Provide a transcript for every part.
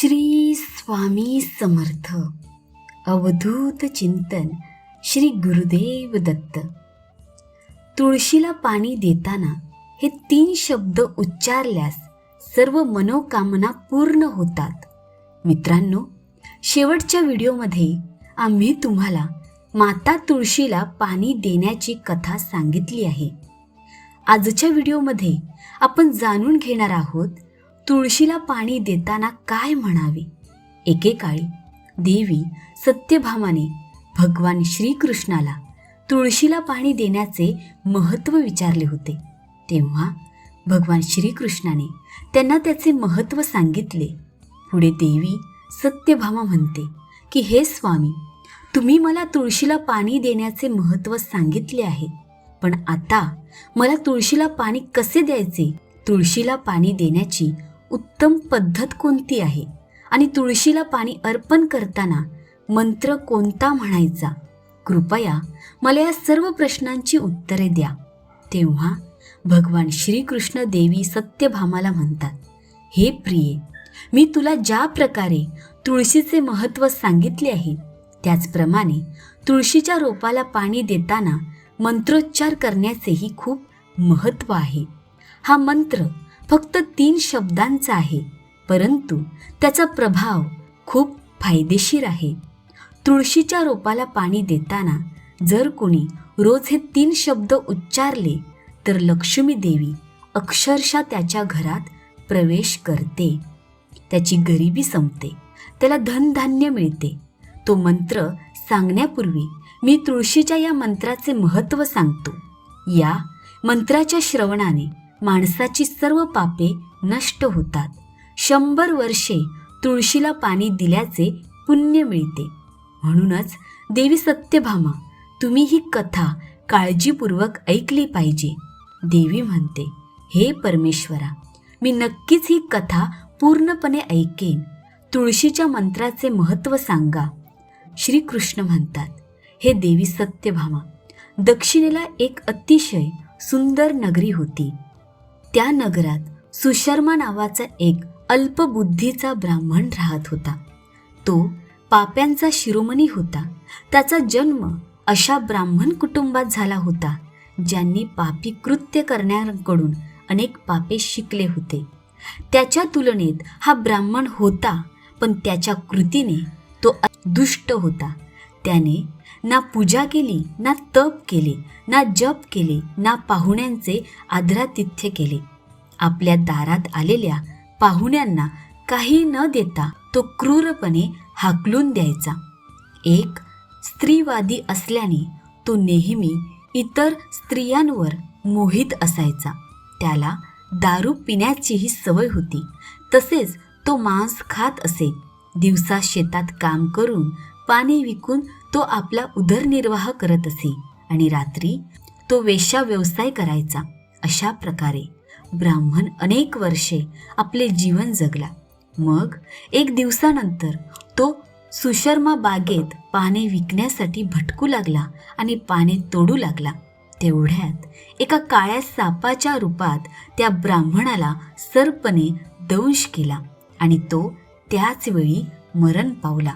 श्री स्वामी समर्थ. अवधूत चिंतन श्री गुरुदेव दत्त. तुळशीला पाणी देताना हे तीन शब्द उच्चारल्यास सर्व मनोकामना पूर्ण होतात. मित्रांनो शेवटच्या व्हिडिओमध्ये आम्ही तुम्हाला माता तुळशीला पाणी देण्याची कथा सांगितली आहे. आजच्या व्हिडिओमध्ये आपण जाणून घेणार आहोत तुळशीला पाणी देताना काय म्हणावे? एकेकाळी देवी सत्यभामाने भगवान श्रीकृष्णाला तुळशीला पाणी देण्याचे महत्त्व विचारले होते. तेव्हा भगवान श्रीकृष्णाने त्यांना त्याचे महत्त्व सांगितले. पुढे देवी सत्यभामा म्हणते की हे स्वामी तुम्ही मला तुळशीला पाणी देण्याचे महत्त्व सांगितले आहे. पण आता मला तुळशीला पाणी कसे द्यायचे? तुळशीला पाणी देण्याची उत्तम पद्धत कोणती आहे? आणि तुळशीला पाणी अर्पण करताना मंत्र कोणता म्हणायचा? कृपया मला या सर्व प्रश्नांची उत्तरे द्या. तेव्हा भगवान श्रीकृष्ण देवी सत्यभामाला म्हणतात हे प्रिये मी तुला ज्या प्रकारे तुळशीचे महत्त्व सांगितले आहे त्याचप्रमाणे तुळशीच्या रोपाला पाणी देताना मंत्रोच्चार करण्याचेही खूप महत्त्व आहे. हा मंत्र फक्त तीन शब्दांचा आहे परंतु त्याचा प्रभाव खूप फायदेशीर आहे. तुळशीच्या रोपाला पाणी देताना जर कोणी रोज हे तीन शब्द उच्चारले तर लक्ष्मी देवी अक्षरशः त्याच्या घरात प्रवेश करते. त्याची गरिबी संपते. त्याला धनधान्य मिळते. तो मंत्र सांगण्यापूर्वी मी तुळशीच्या या मंत्राचे महत्त्व सांगतो. या मंत्राच्या श्रवणाने माणसाची सर्व पापे नष्ट होतात. शंभर वर्षे तुळशीला पाणी दिल्याचे पुण्य मिळते. म्हणूनच देवी सत्यभामा तुम्ही ही कथा काळजीपूर्वक ऐकली पाहिजे. देवी म्हणते हे परमेश्वरा मी नक्कीच ही कथा पूर्णपणे ऐकेन. तुळशीच्या मंत्राचे महत्त्व सांगा. श्रीकृष्ण म्हणतात हे देवी सत्यभामा दक्षिणेला एक अतिशय सुंदर नगरी होती. त्या नगरात सुशर्मा नावाचा एक अल्पबुद्धीचा ब्राह्मण राहत होता. तो पाप्यांचा शिरोमणी होता. त्याचा जन्म अशा ब्राह्मण कुटुंबात झाला होता ज्यांनी पापी कृत्य करण्याकडून अनेक पापे शिकले होते. त्याच्या तुलनेत हा ब्राह्मण होता पण त्याच्या कृतीने तो दुष्ट होता. त्याने ना पूजा केली ना तप केले ना जप केले ना पाहुण्यांचे आदरातिथ्य केले. आपल्या दारात आलेल्या पाहुण्यांना काही न देता तो क्रूरपणे हाकलून द्यायचा. एक स्त्रीवादी असल्याने तो नेहमी इतर स्त्रियांवर मोहित असायचा. त्याला दारू पिण्याचीही सवय होती. तसेच तो मांस खात असे. दिवसा शेतात काम करून पाणी विकून तो आपला उदरनिर्वाह करत असे आणि रात्री तो वेश्या व्यवसाय करायचा. अशा प्रकारे ब्राह्मण अनेक वर्षे आपले जीवन जगला. मग एक दिवसानंतर तो सुशर्मा बागेत पाने विकण्यासाठी भटकू लागला आणि पाने तोडू लागला. तेवढ्यात एका काळ्या सापाच्या रूपात त्या ब्राह्मणाला सर्पने दंश केला आणि तो त्याच वेळी मरण पावला.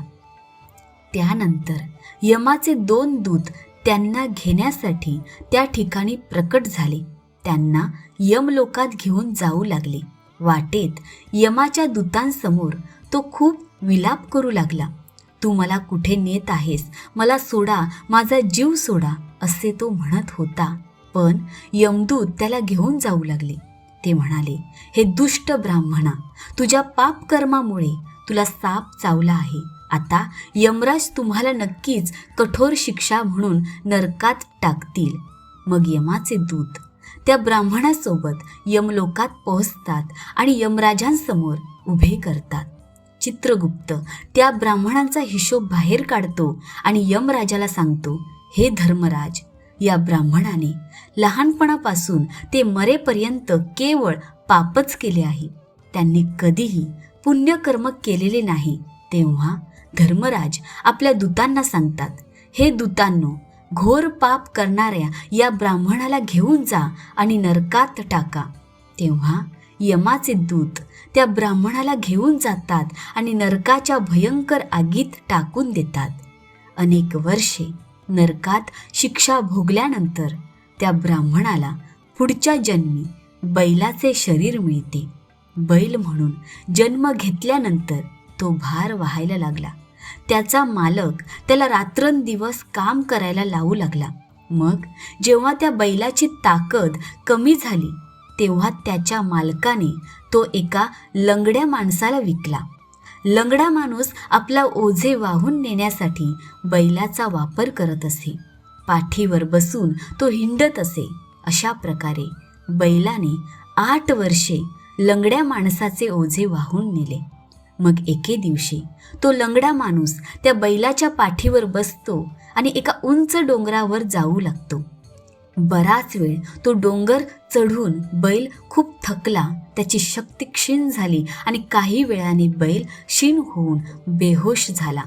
त्यानंतर यमाचे दोन दूत त्यांना घेण्यासाठी त्या ठिकाणी प्रकट झाले. त्यांना यमलोकात घेऊन जाऊ लागले. वाटेत यमाच्या दूतांसमोर तो खूप विलाप करू लागला. तू मला कुठे नेत आहेस? मला सोडा माझा जीव सोडा असे तो म्हणत होता. पण यमदूत त्याला घेऊन जाऊ लागले. ते म्हणाले हे दुष्ट ब्राह्मणा तुझ्या पापकर्मामुळे तुला साप चावला आहे. आता यमराज तुम्हाला नक्कीच कठोर शिक्षा म्हणून नरकात टाकतील. मग यमाचे दूत त्या ब्राह्मणासोबत यमलोकात पोहोचतात आणि यमराजांसमोर उभे करतात. चित्रगुप्त त्या ब्राह्मणांचा हिशोब बाहेर काढतो आणि यमराजाला सांगतो हे धर्मराज या ब्राह्मणाने लहानपणापासून ते मरेपर्यंत केवळ पापच केले आहे. त्यांनी कधीही पुण्यकर्म केलेले नाही. तेव्हा धर्मराज आपल्या दूतांना सांगतात हे दूतांनो घोर पाप करणाऱ्या या ब्राह्मणाला घेऊन जा आणि नरकात टाका. तेव्हा यमाचे दूत त्या ब्राह्मणाला घेऊन जातात आणि नरकाच्या भयंकर आगीत टाकून देतात. अनेक वर्षे नरकात शिक्षा भोगल्यानंतर त्या ब्राह्मणाला पुढच्या जन्मी बैलाचे शरीर मिळते. बैल म्हणून जन्म घेतल्यानंतर तो भार व्हायला लागला. त्याचा मालक त्याला रात्रंदिवस काम करायला लावू लागला. मग जेव्हा त्या बैलाची ताकद कमी झाली तेव्हा त्याच्या मालकाने तो एका लंगड्या माणसाला विकला. लंगडा माणूस आपला ओझे वाहून नेण्यासाठी बैलाचा वापर करत असे. पाठीवर बसून तो हिंडत असे. अशा प्रकारे बैलाने आठ वर्षे लंगड्या माणसाचे ओझे वाहून नेले. मग एके दिवशी तो लंगडा माणूस त्या बैलाच्या पाठीवर बसतो आणि एका उंच डोंगरावर जाऊ लागतो. बराच वेळ तो डोंगर चढून बैल खूप थकला त्याची शक्ती क्षीण झाली आणि काही वेळाने बैल क्षीण होऊन बेहोश झाला.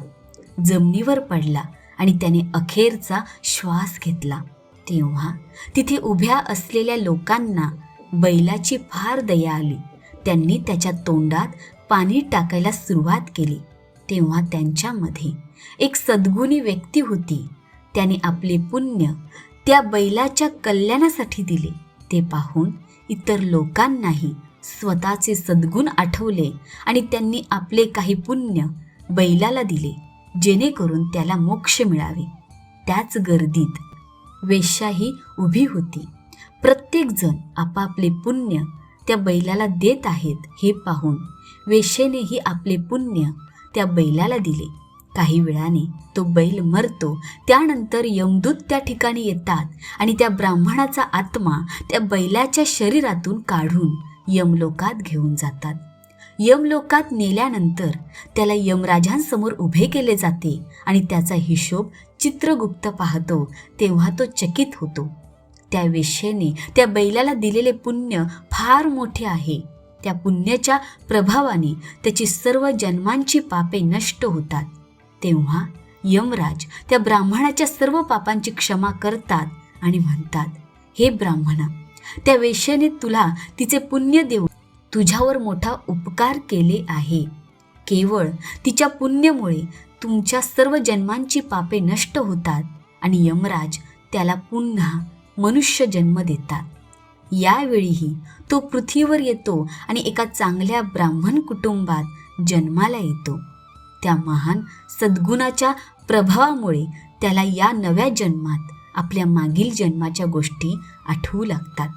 जमिनीवर पडला आणि त्याने अखेरचा श्वास घेतला. तेव्हा तिथे उभ्या असलेल्या लोकांना बैलाची फार दया आली. त्यांनी त्याच्या तोंडात पाणी टाकायला सुरुवात केली. तेव्हा त्यांच्यामध्ये एक सद्गुणी व्यक्ती होती. त्याने आपले पुण्य त्या बैलाच्या कल्याणासाठी दिले. ते पाहून इतर लोकांनाही स्वतःचे सद्गुण आठवले आणि त्यांनी आपले काही पुण्य बैलाला दिले जेणेकरून त्याला मोक्ष मिळावे. त्याच गर्दीत वेश्याही उभी होती. प्रत्येकजण आपापले पुण्य त्या बैलाला देत आहेत हे पाहून वेश्येनेही आपले पुण्य त्या बैलाला दिले. काही वेळाने तो बैल मरतो त्यानंतर यमदूत त्या ठिकाणी येतात आणि त्या ब्राह्मणाचा आत्मा त्या बैलाच्या शरीरातून काढून यमलोकात घेऊन जातात. यमलोकात नेल्यानंतर त्याला यमराजांसमोर उभे केले जाते आणि त्याचा हिशोब चित्रगुप्त पाहतो तेव्हा तो चकित होतो. त्या वेश्येने त्या बैलाला दिलेले पुण्य फार मोठे आहे. त्या पुण्याच्या प्रभावाने त्याची सर्व जन्मांची पापे नष्ट होतात. तेव्हा यमराज त्या ब्राह्मणाच्या सर्व पापांची क्षमा करतात आणि म्हणतात हे ब्राह्मणा त्या वेश्याने तुला तिचे पुण्य देऊन तुझ्यावर मोठा उपकार केले आहे. केवळ तिच्या पुण्यामुळे तुमच्या सर्व जन्मांची पापे नष्ट होतात आणि यमराज त्याला पुन्हा मनुष्य जन्म देतात. यावेळीही तो पृथ्वीवर येतो आणि एका चांगल्या ब्राह्मण कुटुंबात जन्माला येतो. त्या महान सद्गुणाच्या प्रभावामुळे त्याला या नव्या जन्मात आपल्या मागील जन्माच्या गोष्टी आठवू लागतात.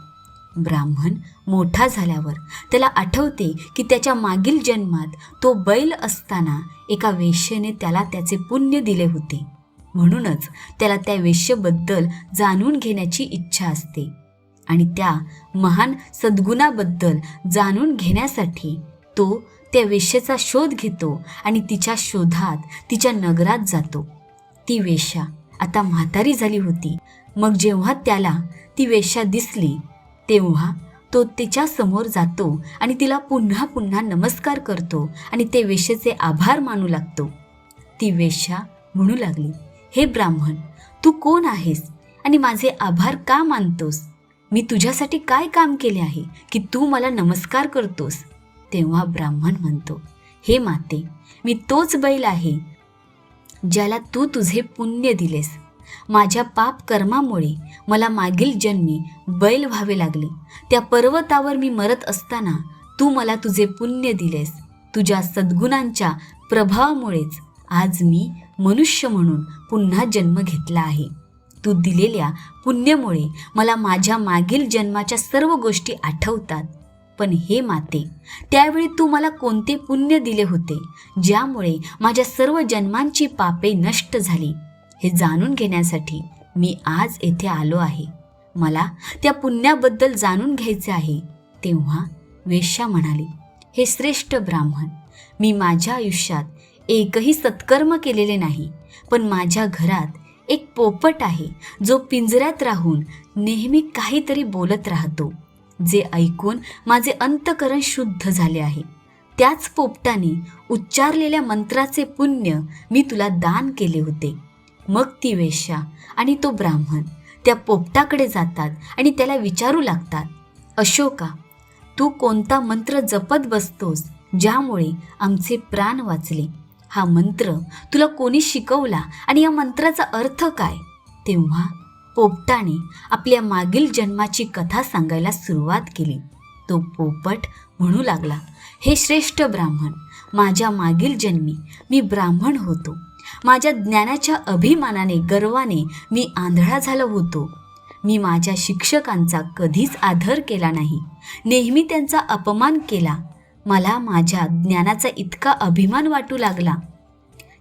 ब्राह्मण मोठा झाल्यावर त्याला आठवते की त्याच्या मागील जन्मात तो बैल असताना एका वेश्येने त्याला त्याचे पुण्य दिले होते. म्हणूनच त्याला त्या वेश्येबद्दल जाणून घेण्याची इच्छा असते. आणि त्या महान सद्गुणाबद्दल जाणून घेण्यासाठी तो त्या वेश्येचा शोध घेतो आणि तिच्या शोधात तिच्या नगरात जातो. ती वेश्या आता म्हातारी झाली होती. मग जेव्हा त्याला ती वेश्या दिसली तेव्हा तो तिच्या समोर जातो आणि तिला पुन्हा पुन्हा नमस्कार करतो आणि ते वेश्येचे आभार मानू लागतो. ती वेश्या म्हणू लागली हे ब्राह्मण तू कोण आहेस आणि माझे आभार का मानतोस? मी तुझ्यासाठी काय काम केले आहे की तू मला नमस्कार करतोस? तेव्हा ब्राह्मण म्हणतो हे माते मी तोच बैल आहे ज्याला तू तुझे पुण्य दिलेस. माझ्या पाप कर्मामुळे मला मागील जन्मी बैल व्हावे लागले. त्या पर्वतावर मी मरत असताना तू मला तुझे पुण्य दिलेस. तुझ्या सद्गुणांच्या प्रभावामुळेच आज मी मनुष्य म्हणून पुन्हा जन्म घेतला आहे. तू दिलेल्या पुण्यामुळे मला माझ्या मागील जन्माच्या सर्व गोष्टी आठवतात. पण हे माते त्यावेळी तू मला कोणते पुण्य दिले होते ज्यामुळे माझ्या सर्व जन्मांची पापे नष्ट झाली हे जाणून घेण्यासाठी मी आज येथे आलो आहे. मला त्या पुण्याबद्दल जाणून घ्यायचे आहे तेव्हा वेश्या म्हणाली हे श्रेष्ठ ब्राह्मण मी माझ्या आयुष्यात एकही सत्कर्म केलेले नाही पण माझ्या घरात एक पोपट आहे जो पिंजऱ्यात राहून नेहमी काहीतरी बोलत राहतो जे ऐकून माझे अंतकरण शुद्ध झाले आहे. त्याच पोपटाने उच्चारलेल्या मंत्राचे पुण्य मी तुला दान केले होते. मग ती वेश्या आणि तो ब्राह्मण त्या पोपटाकडे जातात आणि त्याला विचारू लागतात अशोका तू कोणता मंत्र जपत बसतोस ज्यामुळे आमचे प्राण वाचले? हा मंत्र तुला कोणी शिकवला आणि या मंत्राचा अर्थ काय? तेव्हा पोपटाने आपल्या मागील जन्माची कथा सांगायला सुरुवात केली. तो पोपट म्हणू लागला हे श्रेष्ठ ब्राह्मण माझ्या मागील जन्मी मी ब्राह्मण होतो. माझ्या ज्ञानाच्या अभिमानाने गर्वाने मी आंधळा झालो होतो. मी माझ्या शिक्षकांचा कधीच आदर केला नाही. नेहमी त्यांचा अपमान केला. मला माझ्या ज्ञानाचा इतका अभिमान वाटू लागला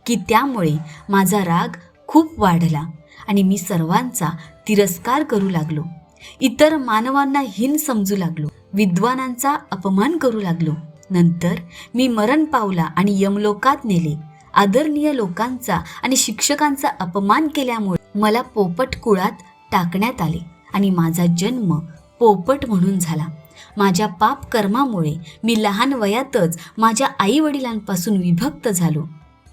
की त्यामुळे माझा राग खूप वाढला आणि मी सर्वांचा तिरस्कार करू लागलो. इतर मानवांना हीन समजू लागलो. विद्वानांचा अपमान करू लागलो. नंतर मी मरण पावला आणि यमलोकात नेले. आदरणीय लोकांचा आणि शिक्षकांचा अपमान केल्यामुळे मला पोपट कुळात टाकण्यात आले आणि माझा जन्म पोपट म्हणून झाला. माझ्या पाप कर्मामुळे मी लहान वयातच माझ्या आई वडिलांपासून विभक्त झालो.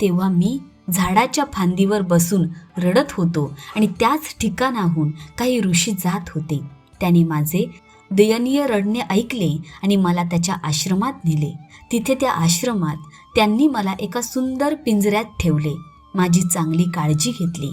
तेव्हा मी झाडाच्या फांदीवर बसून रडत होतो आणि त्याच ठिकाणाहून काही ऋषी जात होते. त्याने माझे दयनीय रडणे ऐकले आणि मला त्याच्या आश्रमात नेले. तिथे त्या आश्रमात त्यांनी मला एका सुंदर पिंजऱ्यात ठेवले. माझी चांगली काळजी घेतली.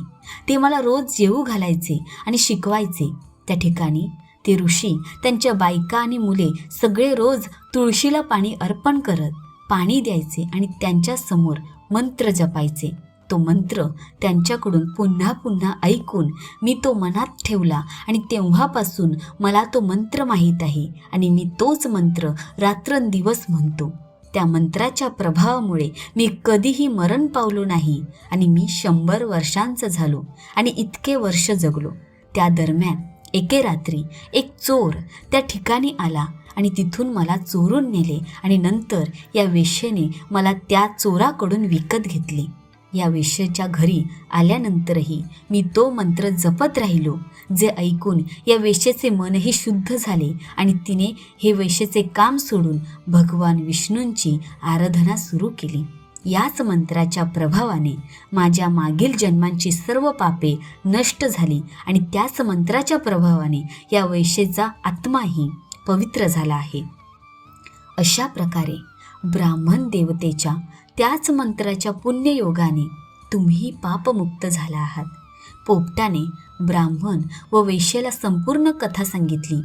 ते मला रोज जेवू घालायचे आणि शिकवायचे. त्या ठिकाणी ते ऋषी त्यांच्या बायका आणि मुले सगळे रोज तुळशीला पाणी अर्पण करत पाणी द्यायचे आणि त्यांच्यासमोर मंत्र जपायचे. तो मंत्र त्यांच्याकडून पुन्हा पुन्हा ऐकून मी तो मनात ठेवला आणि तेव्हापासून मला तो मंत्र माहीत आहे आणि मी तोच मंत्र रात्रंदिवस म्हणतो. त्या मंत्राच्या प्रभावामुळे मी कधीही मरण पावलो नाही आणि मी शंभर वर्षांचं झालो आणि इतके वर्ष जगलो. त्या दरम्यान एके रात्री एक चोर त्या ठिकाणी आला आणि तिथून मला चोरून नेले आणि नंतर या वेश्येने मला त्या चोराकडून विकत घेतले. या वेश्येच्या घरी आल्यानंतरही मी तो मंत्र जपत राहिलो जे ऐकून या वेश्येचे मनही शुद्ध झाले आणि तिने हे वेश्येचे काम सोडून भगवान विष्णूंची आराधना सुरू केली. याच मंत्राच्या प्रभावाने माझ्या मागील जन्मांची सर्व पापे नष्ट झाली आणि त्याच मंत्राच्या प्रभावाने या वैश्येचा आत्माही पवित्र झाला आहे. अशा प्रकारे ब्राह्मण देवतेच्या त्याच मंत्राच्या पुण्ययोगाने तुम्ही पापमुक्त झाला आहात. पोपटाने ब्राह्मण व वेश्याला संपूर्ण कथा सांगितली.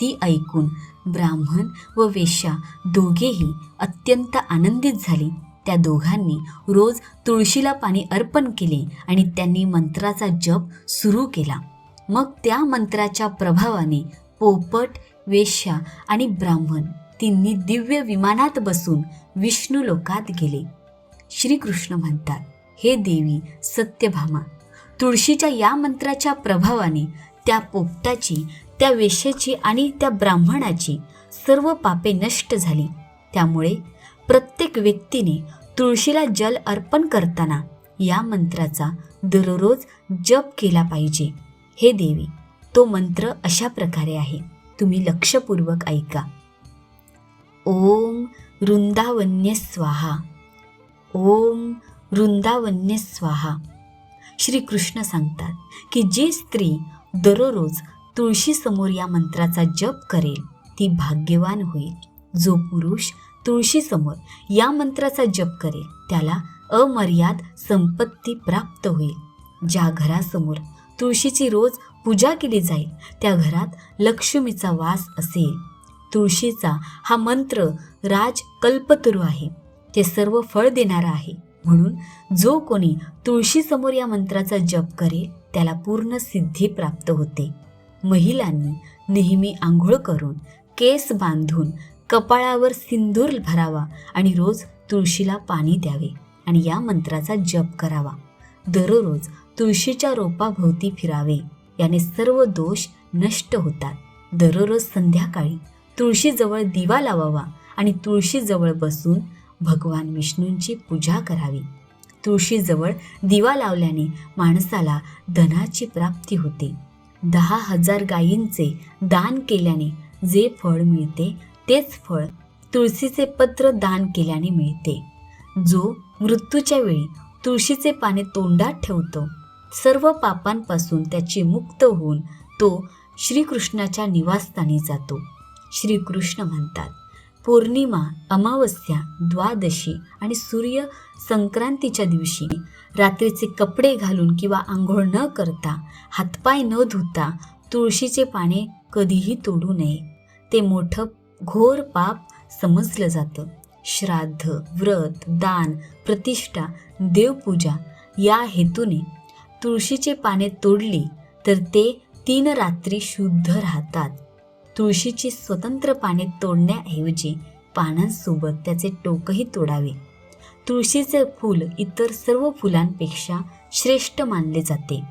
ती ऐकून ब्राह्मण व वेश्या दोघेही अत्यंत आनंदित झाली. त्या दोघांनी रोज तुळशीला पाणी अर्पण केले आणि त्यांनी मंत्राचा जप सुरू केला. मग त्या मंत्राच्या प्रभावाने पोपट वेश्या आणि ब्राह्मण तिन्ही दिव्य विमानात बसून विष्णू लोकात गेले. श्रीकृष्ण म्हणतात हे देवी सत्यभामा तुळशीच्या या मंत्राच्या प्रभावाने त्या पोपटाची त्या वेश्याची आणि त्या ब्राह्मणाची सर्व पापे नष्ट झाली. त्यामुळे प्रत्येक व्यक्तीने तुळशीला जल अर्पण करताना या मंत्राचा दररोज जप केला पाहिजे. हे देवी तो मंत्र अशा प्रकारे आहे. तुम्ही लक्षपूर्वक ऐका. ओम वृंदावन्य स्वाहा. ओम वृंदावन्य स्वाहा. श्रीकृष्ण सांगतात की जी स्त्री दररोज तुळशीसमोर या मंत्राचा जप करेल ती भाग्यवान होईल. जो पुरुष तुळशीसमोर या मंत्राचा जप करेल. त्याला अमर्याद संपत्ती प्राप्त होईल. ज्या घरासमोर तुळशीची रोज पूजा केली जाईल त्या घरात लक्ष्मीचा वास असेल. तुळशीचा हा मंत्र राज कल्पतरू आहे. ते सर्व फळ देणारा आहे. म्हणून जो कोणी तुळशीसमोर या मंत्राचा जप करेल त्याला पूर्ण सिद्धी प्राप्त होते. महिलांनी नेहमी आंघोळ करून केस बांधून कपाळावर सिंदूर भरावा आणि रोज तुळशीला पाणी द्यावे आणि या मंत्राचा जप करावा. दररोज तुळशीच्या रोपाभोवती फिरावे याने सर्व दोष नष्ट होतात. दररोज संध्याकाळी तुळशीजवळ दिवा लावावा आणि तुळशीजवळ बसून भगवान विष्णूंची पूजा करावी. तुळशीजवळ दिवा लावल्याने माणसाला धनाची प्राप्ती होते. दहा हजार गायींचे दान केल्याने जे फळ मिळते तेच फळ तुळशीचे पत्र दान केल्याने मिळते. जो मृत्यूच्या वेळी तुळशीचे पाने तोंडात ठेवतो सर्व पापांपासून त्याची मुक्त होऊन तो श्रीकृष्णाच्या निवासस्थानी जातो. श्रीकृष्ण म्हणतात पौर्णिमा अमावस्या द्वादशी आणि सूर्य संक्रांतीच्या दिवशी रात्रीचे कपडे घालून किंवा आंघोळ न करता हातपाय न धुता तुळशीचे पाने कधीही तोडू नये. ते मोठं घोर पाप समजलं जातं. श्राद्ध व्रत दान प्रतिष्ठा देवपूजा या हेतूने तुळशीचे पाने तोडली तर ते तीन रात्री शुद्ध राहतात. तुळशीची स्वतंत्र पाने तोडण्याऐवजी पानांसोबत त्याचे टोकही तोडावे. तुळशीचे फूल इतर सर्व फुलांपेक्षा श्रेष्ठ मानले जाते.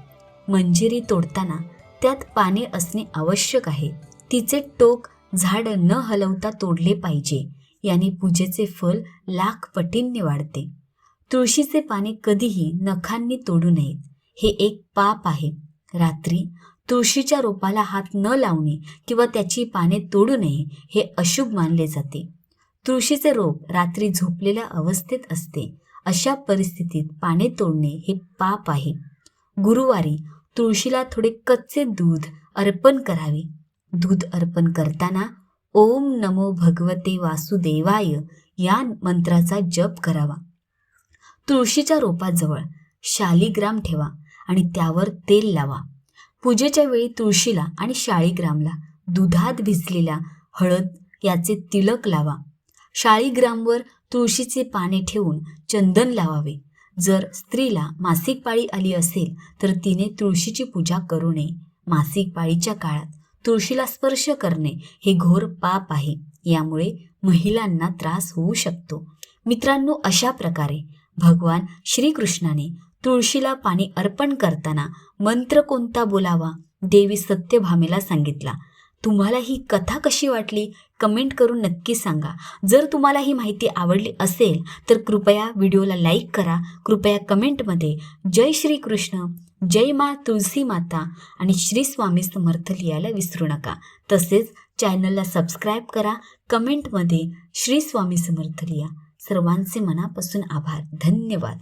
मंजिरी तोडताना त्यात पाने असणे आवश्यक आहे. तिचे टोक झाड न हलवता तोडले पाहिजे. याने पूजेचे फल लाख पटींनी वाढते. तुळशीचे पाने कधीही नखांनी तोडू नयेत. हे एक पाप आहे. रात्री तुळशीच्या रोपाला हात न लावणे किंवा त्याची पाने तोडू नये हे अशुभ मानले जाते. तुळशीचे रोप रात्री झोपलेल्या अवस्थेत असते. अशा परिस्थितीत पाने तोडणे हे पाप आहे. गुरुवारी तुळशीला थोडे कच्चे दूध अर्पण करावे. दूध अर्पण करताना ओम नमो भगवते वासुदेवाय या मंत्राचा जप करावा. तुळशीच्या रोपाजवळ शालिग्राम ठेवा आणि त्यावर तेल लावा. पूजेच्या वेळी तुळशीला आणि शाळीग्रामला दुधात भिजलेल्या हळद याचे तिलक लावा. शाळीग्रामवर तुळशीचे पाने ठेवून चंदन लावावे. जर स्त्रीला मासिक पाळी आली असेल तर तिने तुळशीची पूजा करू नये. मासिक पाळीच्या काळात तुळशीला स्पर्श करणे हे घोर पाप आहे. यामुळे महिलांना त्रास होऊ शकतो. मित्रांनो अशा प्रकारे भगवान श्रीकृष्णाने तुळशीला पाणी अर्पण करताना मंत्र कोणता बोलावा? देवी सत्यभामेला सांगितला. तुम्हाला ही कथा कशी वाटली? कमेंट करून नक्की सांगा. जर तुम्हाला ही माहिती आवडली असेल तर कृपया व्हिडिओला लाईक करा. कृपया कमेंटमध्ये जय श्रीकृष्ण. जय मा तुळसी माता आणि श्री स्वामी समर्थ लिहायला विसरू नका. तसेच चॅनलला सबस्क्राईब करा कमेंटमध्ये श्री स्वामी समर्थ लिहा. सर्वांचे मनापासून आभार. धन्यवाद.